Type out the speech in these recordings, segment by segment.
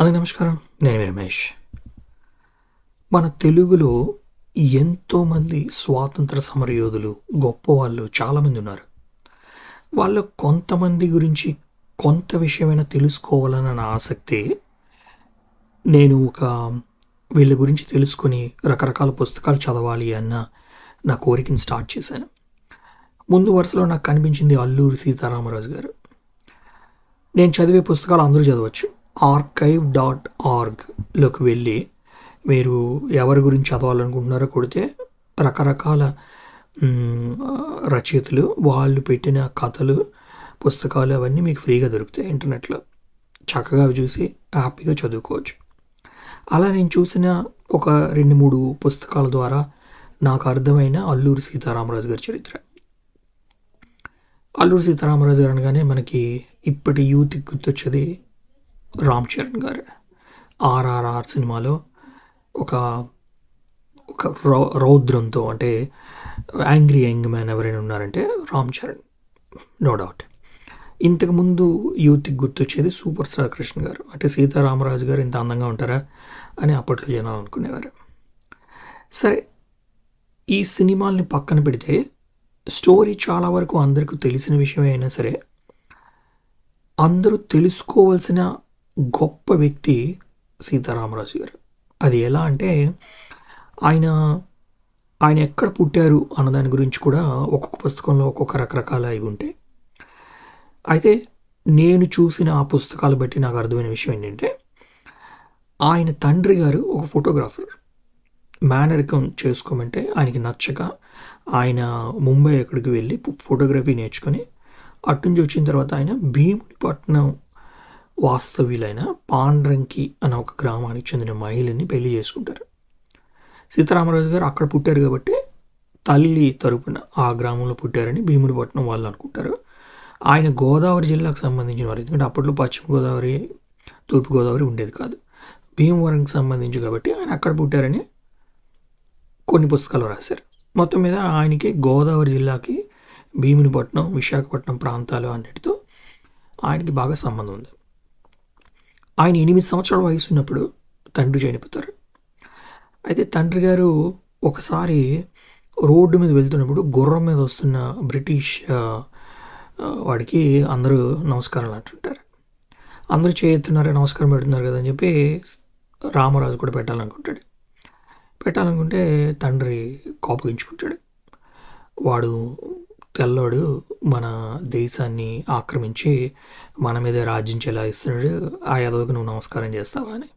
అందరికీ నమస్కారం. నేను రమేష్. మన తెలుగులో ఎంతోమంది స్వాతంత్ర సమరయోధులు గొప్ప వాళ్ళు చాలామంది ఉన్నారు. వాళ్ళ కొంతమంది గురించి కొంత విషయమైనా తెలుసుకోవాలన్న నా ఆసక్తి నేను ఒక వీళ్ళ గురించి తెలుసుకొని రకరకాల పుస్తకాలు చదవాలి అన్న నా కోరికను స్టార్ట్ చేశాను. ముందు వరుసలో నాకు కనిపించింది అల్లూరి సీతారామరాజు గారు. నేను చదివే పుస్తకాలు అందరూ చదవచ్చు. ఆర్కైవ్ డాట్ ఆర్గ్లోకి వెళ్ళి మీరు ఎవరి గురించి చదవాలనుకుంటున్నారో కొడితే రకరకాల రచయితలు వాళ్ళు పెట్టిన కథలు పుస్తకాలు అవన్నీ మీకు ఫ్రీగా దొరుకుతాయి ఇంటర్నెట్లో. చక్కగా అవి చూసి హ్యాపీగా చదువుకోవచ్చు. అలా నేను చూసిన ఒక రెండు మూడు పుస్తకాల ద్వారా నాకు అర్థమైన అల్లూరి సీతారామరాజు గారి చరిత్ర. అల్లూరి సీతారామరాజు గారు అనగానే మనకి ఇప్పటి యూత్కి గుర్తొచ్చేది రామ్ చరణ్ గారు ఆర్ఆర్ఆర్ సినిమాలో ఒక ఒక రౌ రౌద్రంతో అంటే యాంగ్రీ యంగ్ మ్యాన్ ఎవరైనా ఉన్నారంటే రామ్ చరణ్ నో డౌట్. ఇంతకుముందు యూత్కి గుర్తొచ్చేది సూపర్ స్టార్ కృష్ణ గారు. అంటే సీతారామరాజు గారు ఇంత అందంగా ఉంటారా అని అప్పట్లో జనాలు అనుకునేవారు. సరే ఈ సినిమాల్ని పక్కన పెడితే స్టోరీ చాలా వరకు అందరికీ తెలిసిన విషయం అయినా సరే అందరూ తెలుసుకోవాల్సిన గొప్ప వ్యక్తి సీతారామరాజు గారు. అది ఎలా అంటే ఆయన ఆయన ఎక్కడ పుట్టారు అన్న దాని గురించి కూడా ఒక్కొక్క పుస్తకంలో ఒక్కొక్క రకరకాల ఇవి ఉంటాయి. అయితే నేను చూసిన ఆ పుస్తకాలు బట్టి నాకు అర్థమైన విషయం ఏంటంటే ఆయన తండ్రి గారు ఒక ఫోటోగ్రాఫర్. మేనరికం చేసుకోమంటే ఆయనకి నచ్చక ఆయన ముంబై ఎక్కడికి వెళ్ళి ఫోటోగ్రఫీ నేర్చుకొని అట్నుంచి వచ్చిన తర్వాత ఆయన భీమునిపట్నం వాస్తవ్యులైన పాండ్రంకి అనే ఒక గ్రామానికి చెందిన మహిళని పెళ్ళి చేసుకుంటారు. సీతారామరాజు గారు అక్కడ పుట్టారు కాబట్టి తల్లి తరపున ఆ గ్రామంలో పుట్టారని భీమునిపట్నం వాళ్ళు అనుకుంటారు. ఆయన గోదావరి జిల్లాకు సంబంధించిన వారు ఎందుకంటే అప్పట్లో పశ్చిమ గోదావరి తూర్పు గోదావరి ఉండేది కాదు. భీమవరంకి సంబంధించి కాబట్టి ఆయన అక్కడ పుట్టారని కొన్ని పుస్తకాలు రాశారు. మొత్తం మీద ఆయనకి గోదావరి జిల్లాకి భీమునిపట్నం విశాఖపట్నం ప్రాంతాలు అన్నిటితో ఆయనకి బాగా సంబంధం ఉంది. ఆయన ఎనిమిది సంవత్సరాల వయసు ఉన్నప్పుడు తండ్రి చనిపోతారు. అయితే తండ్రి గారు ఒకసారి రోడ్డు మీద వెళ్తున్నప్పుడు గుర్రం మీద వస్తున్న బ్రిటిష్ వాడికి అందరూ నమస్కారాలు అంటుంటారు. అందరూ చేస్తున్నారు నమస్కారం పెడుతున్నారు కదా అని చెప్పి రామరాజు కూడా పెట్టాలనుకుంటాడు. పెట్టాలనుకుంటే తండ్రి కోపగించుకుంటాడు. వాడు తెల్లోడు మన దేశాన్ని ఆక్రమించి మన మీద రాజ్యం చెలాయిస్తున్నాడు. ఆ యదవకు నువ్వు నమస్కారం చేస్తావా అని.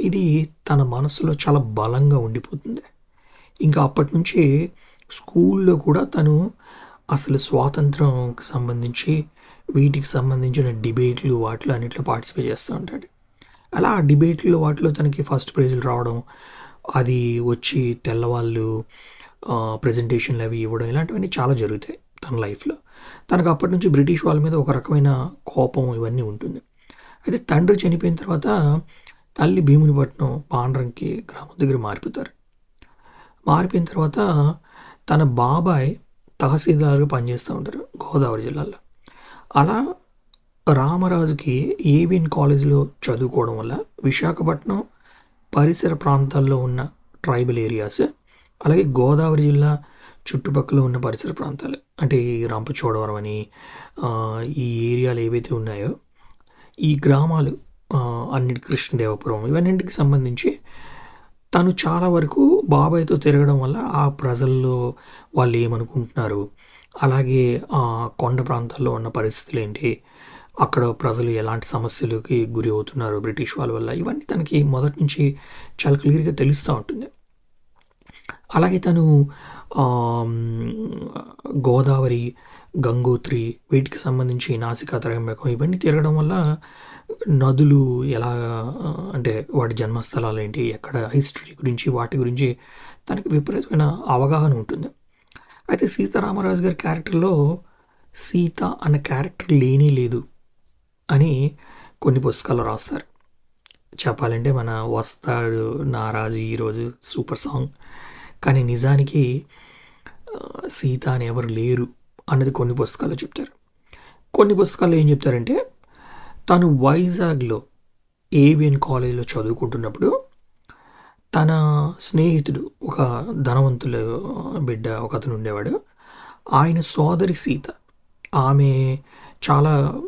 ఇది తన మనసులో చాలా బలంగా ఉండిపోతుంది. ఇంకా అప్పటి నుంచి స్కూల్లో కూడా తను అసలు స్వాతంత్రంకి సంబంధించి వీటికి సంబంధించిన డిబేట్లు వాటిలో అన్నిట్లో పార్టిసిపేట్ చేస్తూ ఉంటాడు. అలా ఆ డిబేట్లో వాటిలో తనకి ఫస్ట్ ప్రైజులు రావడం అది వచ్చి తెల్లవాళ్ళు ప్రజెంటేషన్లు అవి ఇవ్వడం ఇలాంటివన్నీ చాలా జరుగుతాయి తన లైఫ్లో తనకు అప్పటి నుంచి బ్రిటిష్ వాళ్ళ మీద ఒక రకమైన కోపం ఇవన్నీ ఉంటుంది. అయితే తండ్రి చనిపోయిన తర్వాత తల్లి భీమునిపట్నం పాండ్రంకి గ్రామం దగ్గర మారిపోతారు. మారిపోయిన తర్వాత తన బాబాయ్ తహసీల్దార్గా పనిచేస్తూ ఉంటారు గోదావరి జిల్లాలో. అలా రామరాజుకి ఏవిఎన్ కాలేజీలో చదువుకోవడం వల్ల విశాఖపట్నం పరిసర ప్రాంతాల్లో ఉన్న ట్రైబల్ ఏరియాస్ అలాగే గోదావరి జిల్లా చుట్టుపక్కల ఉన్న పరిసర ప్రాంతాలు అంటే ఈ రంపచోడవరం అని ఈ ఏరియాలు ఏవైతే ఉన్నాయో ఈ గ్రామాలు అన్నిటి కృష్ణదేవపురం ఇవన్నింటికి సంబంధించి తను చాలా వరకు బాబాయ్తో తిరగడం వల్ల ఆ ప్రజల్లో వాళ్ళు ఏమనుకుంటున్నారు? అలాగే ఆ కొండ ప్రాంతాల్లో ఉన్న పరిస్థితులు ఏంటి? అక్కడ ప్రజలు ఎలాంటి సమస్యలకి గురి అవుతున్నారు బ్రిటిష్ వాళ్ళ వల్ల? ఇవన్నీ తనకి మొదటి నుంచి చాలా క్లియర్గా తెలుస్తూ ఉంటుంది. అలాగే తను గోదావరి గంగోత్రి వీటికి సంబంధించి నాసికా త్రయంబకం ఇవన్నీ తిరగడం వల్ల నదులు ఎలా అంటే వాటి జన్మస్థలాలు ఏంటి ఎక్కడ హిస్టరీ గురించి వాటి గురించి తనకి విపరీతమైన అవగాహన ఉంటుంది. అయితే సీతారామరాజు గారి క్యారెక్టర్లో సీత అన్న క్యారెక్టర్ లేనే లేదు అని కొన్ని పుస్తకాలు రాస్తారు. చెప్పాలంటే మన వస్తాడు నారాజు ఈరోజు సూపర్ సాంగ్. కానీ నిజానికి సీత అని ఎవరు లేరు అన్నది కొన్ని పుస్తకాలు చెప్తారు. కొన్ని పుస్తకాల్లో ఏం చెప్తారంటే తను వైజాగ్లో ఏవిఎన్ కాలేజీలో చదువుకుంటున్నప్పుడు తన స్నేహితుడు ఒక ధనవంతుల బిడ్డ ఒక అతను ఉండేవాడు. ఆయన సోదరి సీత. ఆమె చాలా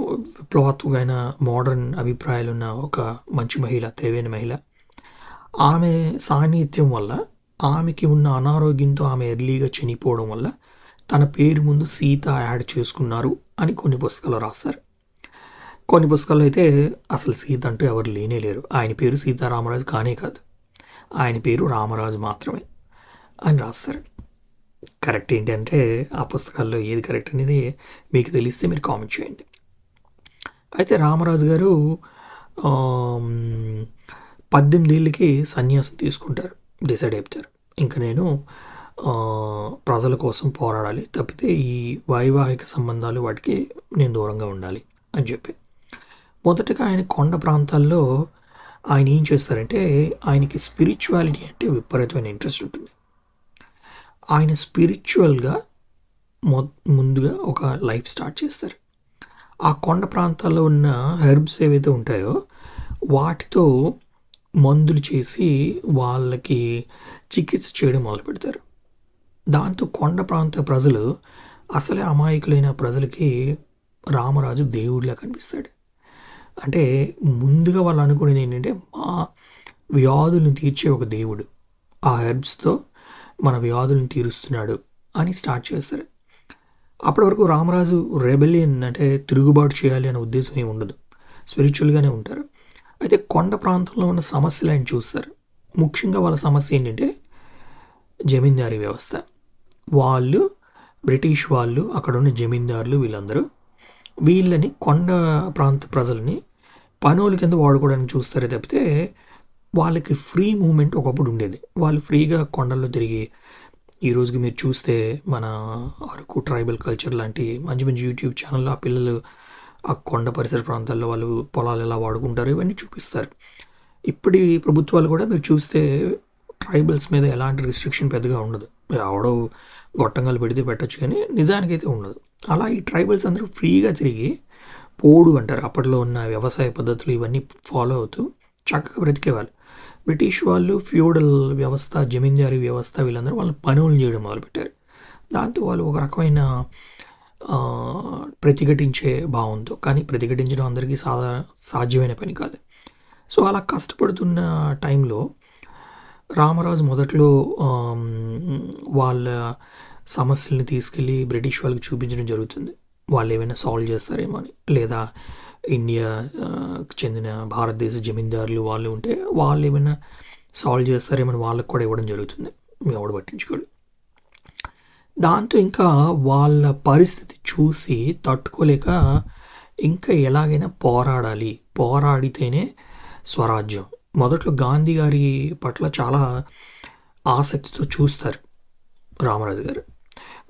విప్లవాత్మకమైన మోడర్న్ అభిప్రాయాలున్న ఒక మంచి మహిళ తెలివైన మహిళ. ఆమె సాన్నిహిత్యం వల్ల ఆమెకి ఉన్న అనారోగ్యంతో ఆమె ఎర్లీగా చనిపోవడం వల్ల తన పేరు ముందు సీత యాడ్ చేసుకున్నారు అని కొన్ని పుస్తకాలు రాస్తారు కొన్ని పుస్తకాలు అయితే అసలు సీత అంటూ ఎవరు లేనే లేరు. ఆయన పేరు సీతారామరాజు కానే కాదు. ఆయన పేరు రామరాజు మాత్రమే అని రాస్తారు. కరెక్ట్ ఏంటంటే ఆ పుస్తకాల్లో ఏది కరెక్ట్ అనేది మీకు తెలిస్తే మీరు కామెంట్ చేయండి. అయితే రామరాజు గారు పద్దెనిమిది ఏళ్ళకి సన్యాసం తీసుకుంటారు. డిసైడ్ అయిపోతారు. ఇంకా నేను ప్రజల కోసం పోరాడాలి తప్పితే ఈ వైవాహిక సంబంధాలు వాటికి నేను దూరంగా ఉండాలి అని చెప్పి. మొదటగా ఆయన కొండ ప్రాంతాల్లో ఆయన ఏం చేస్తారంటే ఆయనకి స్పిరిచువాలిటీ అంటే విపరీతమైన ఇంట్రెస్ట్ ఉంటుంది. ఆయన స్పిరిచువల్గా మొ ముందుగా ఒక లైఫ్ స్టార్ట్ చేస్తారు. ఆ కొండ ప్రాంతాల్లో ఉన్న హెర్బ్స్ ఏవైతే ఉంటాయో వాటితో మందులు చేసి వాళ్ళకి చికిత్స చేయడం మొదలు పెడతారు. దాంతో కొండ ప్రాంత ప్రజలు అసలే అమాయకులైన ప్రజలకి రామరాజు దేవుడిలా కనిపిస్తాడు. అంటే ముందుగా వాళ్ళు అనుకునేది ఏంటంటే మా వ్యాధులను తీర్చే ఒక దేవుడు ఆ హెర్బ్స్తో మన వ్యాధులను తీరుస్తున్నాడు అని స్టార్ట్ చేస్తారు. అప్పటి వరకు రామరాజు రెబెలియన్ అంటే తిరుగుబాటు చేయాలి అనే ఉద్దేశం ఏమి ఉండదు స్పిరిచువల్గానే ఉంటారు. అయితే కొండ ప్రాంతంలో ఉన్న సమస్యలు ఆయన చూస్తారు. ముఖ్యంగా వాళ్ళ సమస్య ఏంటంటే జమీందారీ వ్యవస్థ. వాళ్ళు బ్రిటిష్ వాళ్ళు అక్కడ ఉన్న జమీందారులు వీళ్ళందరూ వీళ్ళని కొండ ప్రాంత ప్రజల్ని పనుల కింద వాడుకోవడానికి చూస్తారే తప్పితే వాళ్ళకి ఫ్రీ మూమెంట్ ఒకప్పుడు ఉండేది. వాళ్ళు ఫ్రీగా కొండల్లో తిరిగి ఈ రోజుకి మీరు చూస్తే మన అరకు ట్రైబల్ కల్చర్ లాంటి మంచి మంచి యూట్యూబ్ ఛానల్లో ఆ పిల్లలు ఆ కొండ పరిసర ప్రాంతాల్లో వాళ్ళు పొలాలు ఎలా వాడుకుంటారు ఇవన్నీ చూపిస్తారు. ఇప్పటి ప్రభుత్వాలు కూడా మీరు చూస్తే ట్రైబల్స్ మీద ఎలాంటి రిస్ట్రిక్షన్ పెద్దగా ఉండదు. ఎవడో గొట్టంగాలు పెడితే పెట్టచ్చు కానీ నిజానికైతే ఉండదు. అలా ఈ ట్రైబల్స్ అందరూ ఫ్రీగా తిరిగి పోడు అంటారు. అప్పట్లో ఉన్న వ్యవసాయ పద్ధతులు ఇవన్నీ ఫాలో అవుతూ చక్కగా బ్రతికేవాళ్ళు. బ్రిటిష్ వాళ్ళు ఫ్యూడల్ వ్యవస్థ జమీందారీ వ్యవస్థ వీళ్ళందరూ వాళ్ళు పనులు చేయడం మొదలుపెట్టారు. దాంతో వాళ్ళు ఒక రకమైన ప్రతిఘటించే భావంతో. కానీ ప్రతిఘటించడం అందరికీ సాధా సాధ్యమైన పని కాదు. సో అలా కష్టపడుతున్న టైంలో రామరాజు మొదట్లో వాళ్ళ సమస్యల్ని తీసుకెళ్ళి బ్రిటిష్ వాళ్ళకి చూపించడం జరుగుతుంది. వాళ్ళు ఏమైనా సాల్వ్ చేస్తారేమో అని. లేదా ఇండియా చెందిన భారతదేశ జమీందారులు వాళ్ళు ఉంటే వాళ్ళు ఏమైనా సాల్వ్ చేస్తారేమని వాళ్ళకి కూడా ఇవ్వడం జరుగుతుంది. ఎవడు పట్టించుకోడు. దాంతో ఇంకా వాళ్ళ పరిస్థితి చూసి తట్టుకోలేక ఇంకా ఎలాగైనా పోరాడాలి. పోరాడితేనే స్వరాజ్యం. మొదట్లో గాంధీ గారి పట్ల చాలా ఆసక్తితో చూస్తారు రామరాజు గారు.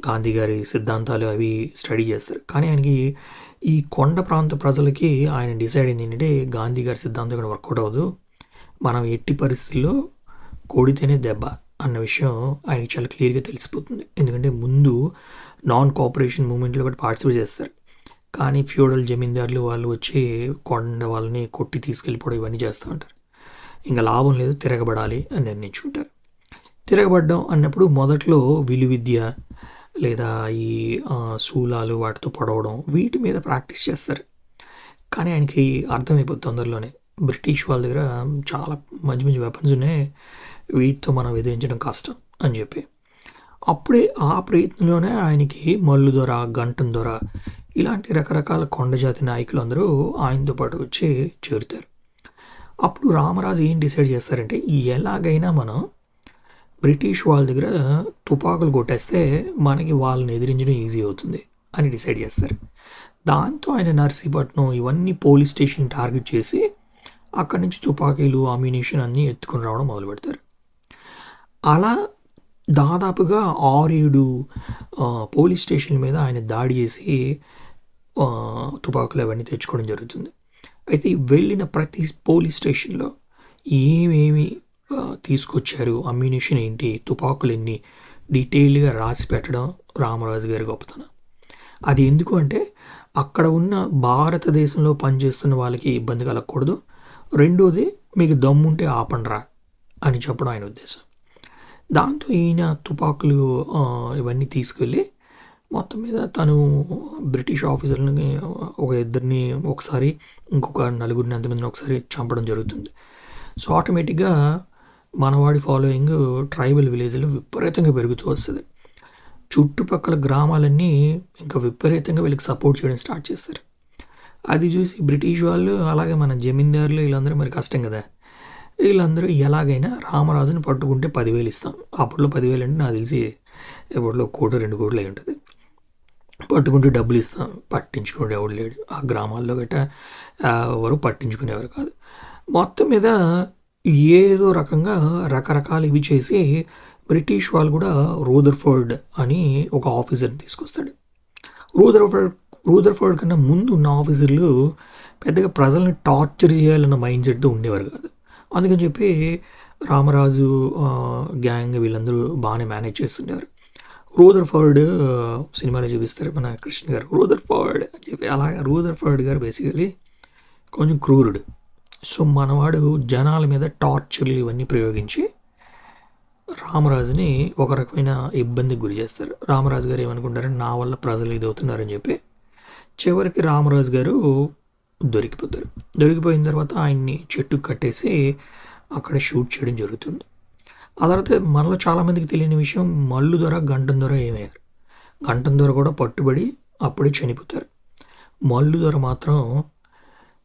గాంధీ గారి సిద్ధాంతాలు అవి స్టడీ చేస్తారు. కానీ ఆయనకి ఈ కొండ ప్రాంత ప్రజలకి ఆయన డిసైడ్ అయింది ఏంటంటే గాంధీ గారి సిద్ధాంతం కూడా వర్కౌట్ అవ్వదు. మనం ఎట్టి పరిస్థితుల్లో కొడితేనే దెబ్బ. అన్న విషయం ఆయనకి చాలా క్లియర్గా తెలిసిపోతుంది. ఎందుకంటే ముందు నాన్ కోఆపరేషన్ మూమెంట్లో కూడా పార్టిసిపేట్ చేస్తారు. కానీ ఫ్యూడల్ జమీందారులు వాళ్ళు వచ్చి కొండ వాళ్ళని కొట్టి తీసుకెళ్ళిపోవడం ఇవన్నీ చేస్తూ ఉంటారు. ఇంకా లాభం లేదు తిరగబడాలి అని నిర్ణయించుకుంటారు. తిరగబడడం అన్నప్పుడు మొదట్లో విలు విద్య లేదా ఈ శూలాలు వాటితో పడవడం వీటి మీద ప్రాక్టీస్ చేస్తారు. కానీ ఆయనకి అర్థమైపోతుంది తొందరలోనే. బ్రిటిష్ వాళ్ళ దగ్గర చాలా మంచి మంచి వెపన్స్ ఉన్నాయి. వీటితో మనం ఎదిరించడం కష్టం అని చెప్పి. అప్పుడే ఆ ప్రయత్నంలోనే ఆయనకి మల్లు దొర గంటం దొర ఇలాంటి రకరకాల కొండజాతి నాయకులు అందరూ ఆయనతో పాటు వచ్చి చేరుతారు. అప్పుడు రామరాజు ఏం డిసైడ్ చేస్తారంటే ఎలాగైనా మనం బ్రిటిష్ వాళ్ళ దగ్గర తుపాకులు కొట్టేస్తే మనకి వాళ్ళని ఎదిరించడం ఈజీ అవుతుంది అని డిసైడ్ చేస్తారు. దాంతో ఆయన నర్సీపట్నం ఇవన్నీ పోలీస్ స్టేషన్ టార్గెట్ చేసి అక్కడి నుంచి తుపాకీలు అమ్యునేషన్ అన్నీ ఎత్తుకుని రావడం మొదలు పెడతారు అలా దాదాపుగా ఆరేడు పోలీస్ స్టేషన్ మీద ఆయన దాడి చేసి తుపాకులు అవన్నీ తెచ్చుకోవడం జరుగుతుంది. అయితే వెళ్ళిన ప్రతి పోలీస్ స్టేషన్లో ఏమేమి తీసుకొచ్చారు అమ్యునిషన్ ఏంటి తుపాకులు ఎన్ని డీటెయిల్డ్గా రాసి పెట్టడం రామరాజు గారి గొప్పతనం. అది ఎందుకు అంటే అక్కడ ఉన్న భారతదేశంలో పనిచేస్తున్న వాళ్ళకి ఇబ్బంది కలగకూడదు. రెండోది మీకు దమ్ముంటే ఆపండ్రా అని చెప్పడం ఆయన ఉద్దేశం. దాంతో ఈయన తుపాకులు ఇవన్నీ తీసుకెళ్ళి మొత్తం మీద తను బ్రిటిష్ ఆఫీసర్లని ఒక ఇద్దరిని ఒకసారి ఇంకొక నలుగురిని ఎంతమందిని ఒకసారి చంపడం జరుగుతుంది. సో ఆటోమేటిక్గా మనవాడి ఫాలోయింగ్ ట్రైబల్ విలేజ్లో విపరీతంగా పెరుగుతూ వస్తుంది. చుట్టుపక్కల గ్రామాలన్నీ ఇంకా విపరీతంగా వీళ్ళకి సపోర్ట్ చేయడం స్టార్ట్ చేస్తారు. అది చూసి బ్రిటిష్ వాళ్ళు అలాగే మన జమీందారులు వీళ్ళందరూ మరి కష్టం కదా. వీళ్ళందరూ ఎలాగైనా రామరాజుని పట్టుకుంటే పదివేలు ఇస్తాం. అప్పట్లో పదివేలు అంటే నాకు తెలిసి ఇప్పట్లో కోటి రెండు కోట్లు అయి ఉంటుంది. పట్టుకుంటే డబ్బులు ఇస్తాం. పట్టించుకునే ఎవడు లేడు. ఆ గ్రామాల్లో గట్ట ఎవరు పట్టించుకునేవారు కాదు. మొత్తం మీద ఏదో రకంగా రకరకాలు ఇవి చేసి బ్రిటిష్ వాళ్ళు కూడా రూదర్ఫర్డ్ అని ఒక ఆఫీసర్ని తీసుకొస్తాడు. రూదర్ఫర్డ్ రూదర్ఫర్డ్ కన్నా ముందు ఉన్న ఆఫీసర్లు పెద్దగా ప్రజల్ని టార్చర్ చేయాలన్న మైండ్ సెట్తో ఉండేవారు కాదు. అందుకని చెప్పి రామరాజు గ్యాంగ్ వీళ్ళందరూ బాగానే మేనేజ్ చేస్తుండేవారు రూదర్ ఫర్డ్ సినిమాలో చూపిస్తారు మన కృష్ణ గారు. రూదర్ ఫర్డ్ అని చెప్పి అలాగే రూదర్ ఫర్డ్ గారు బేసికలీ కొంచెం క్రూరుడు. సో మనవాడు జనాల మీద టార్చర్లు ఇవన్నీ ప్రయోగించి రామరాజుని ఒక రకమైన ఇబ్బందికి గురి చేస్తారు. రామరాజు గారు ఏమనుకుంటారంటే నా వల్ల ప్రజలు ఇది అవుతున్నారని చెప్పి చివరికి రామరాజు గారు దొరికిపోతారు. దొరికిపోయిన తర్వాత ఆయన్ని చెట్టు కట్టేసి అక్కడ షూట్ చేయడం జరుగుతుంది. ఆ తర్వాత మనలో చాలామందికి తెలియని విషయం మల్లు ద్వారా గంటం ద్వారా ఏమయ్యారు? గంటం ద్వారా కూడా పట్టుబడి అప్పుడే చనిపోతారు. మల్లు ద్వారా మాత్రం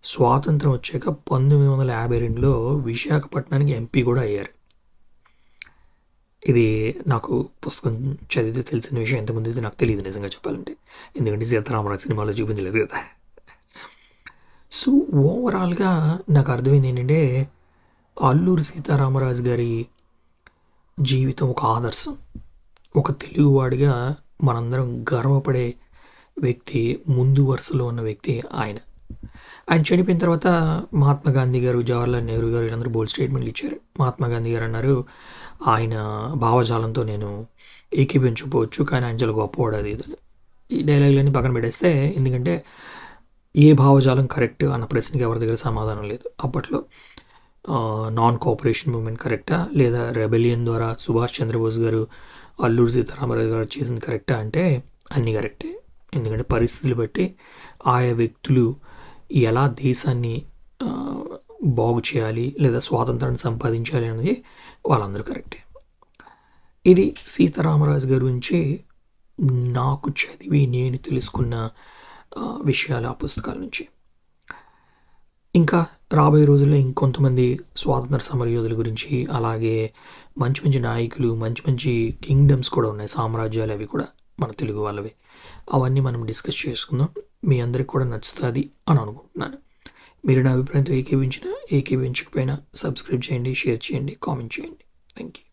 స్వాతంత్రం వచ్చాక పంతొమ్మిది వందల యాభై రెండులో విశాఖపట్నానికి ఎంపీ కూడా అయ్యారు. ఇది నాకు పుస్తకం చదివితే తెలిసిన విషయం ఎంతమంది అయితే నాకు తెలియదు నిజంగా చెప్పాలంటే. ఎందుకంటే సీతారామరాజు సినిమాలో చూపించలేదు కదా. సో ఓవరాల్గా నాకు అర్థమైంది ఏంటంటే అల్లూరి సీతారామరాజు గారి జీవితం ఒక ఆదర్శం. ఒక తెలుగువాడిగా మనందరం గర్వపడే వ్యక్తి ముందు వరుసలో ఉన్న వ్యక్తి ఆయన. ఆయన చనిపోయిన తర్వాత మహాత్మా గాంధీ గారు జవహర్లాల్ నెహ్రూ గారు వీళ్ళందరూ బోల్డ్ స్టేట్మెంట్లు ఇచ్చారు. మహాత్మా గాంధీ గారు అన్నారు ఆయన భావజాలంతో నేను ఏకీపించుకోవచ్చు కానీ ఆయన చాలా గొప్పవాడు అది ఈ డైలాగులన్నీ పక్కన పెట్టేస్తే ఎందుకంటే ఏ భావజాలం కరెక్ట్ అన్న ప్రశ్నకి ఎవరి దగ్గర సమాధానం లేదు. అప్పట్లో నాన్ కోఆపరేషన్ మూమెంట్ కరెక్టా? లేదా రెబెలియన్ ద్వారా సుభాష్ చంద్రబోస్ గారు అల్లూరి సీతారామరాజు గారు చేసింది కరెక్టా అంటే అన్నీ కరెక్టే. ఎందుకంటే పరిస్థితులు బట్టి ఆయా వ్యక్తులు ఎలా దేశాన్ని బాగు చేయాలి లేదా స్వాతంత్రాన్ని సంపాదించాలి అనేది వాళ్ళందరూ కరెక్టే. ఇది సీతారామరాజు గారి గురించి నాకు చదివి నేను తెలుసుకున్న విషయాలు ఆ పుస్తకాల నుంచి. ఇంకా రాబోయే రోజుల్లో ఇంకొంతమంది స్వాతంత్ర సమరయోధుల గురించి అలాగే మంచి మంచి నాయకులు మంచి మంచి కింగ్డమ్స్ కూడా ఉన్నాయి సామ్రాజ్యాలు అవి కూడా మన తెలుగు వాళ్ళవి. అవన్నీ మనం డిస్కస్ చేసుకుందాం. మీ అందరికి కూడా నచ్చుతుంది అని అనుకుంటున్నాను. మీరు నా అభిప్రాయంతో ఏకీవించినా ఏకీవించకపోయినా సబ్స్క్రైబ్ చేయండి షేర్ చేయండి కామెంట్ చేయండి. Thank you